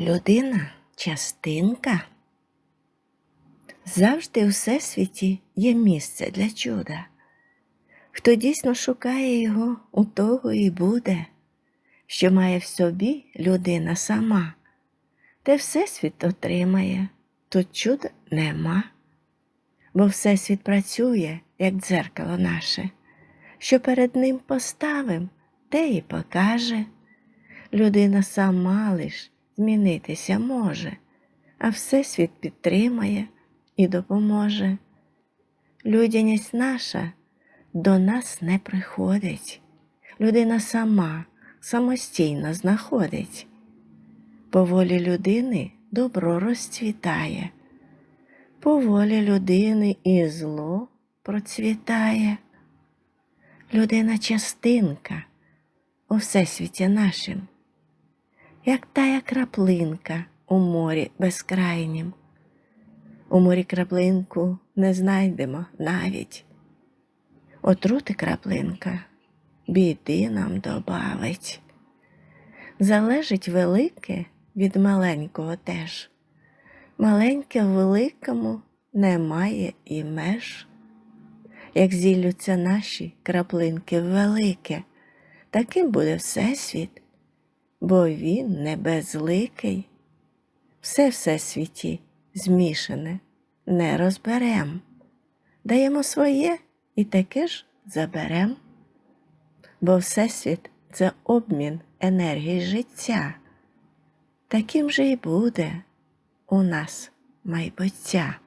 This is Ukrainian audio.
Людина частинка. Завжди у всесвіті є місце для чуда. Хто дійсно шукає його, у того і буде, що має в собі людина сама, де всесвіт отримає, тут чуда нема. Бо всесвіт працює, як дзеркало наше, що перед ним поставим, те і покаже. Людина сама лиш змінитися може, а Всесвіт підтримає і допоможе. Людяність наша до нас не приходить. Людина сама самостійно знаходить. По волі людини добро розцвітає, по волі людини і зло процвітає. Людина частинка у всесвіті нашим як тая краплинка у морі безкрайнім. У морі краплинку не знайдемо навіть. Отрути краплинка біди нам добавить. Залежить велике від маленького теж. Маленьке в великому немає і меж. Як зіллються наші краплинки велике, таким буде Всесвіт бо він не безликий. Все всесвіті змішане, не розберем. Даємо своє і таке ж заберем. Бо Всесвіт це обмін енергії життя. Таким же і буде у нас майбуття.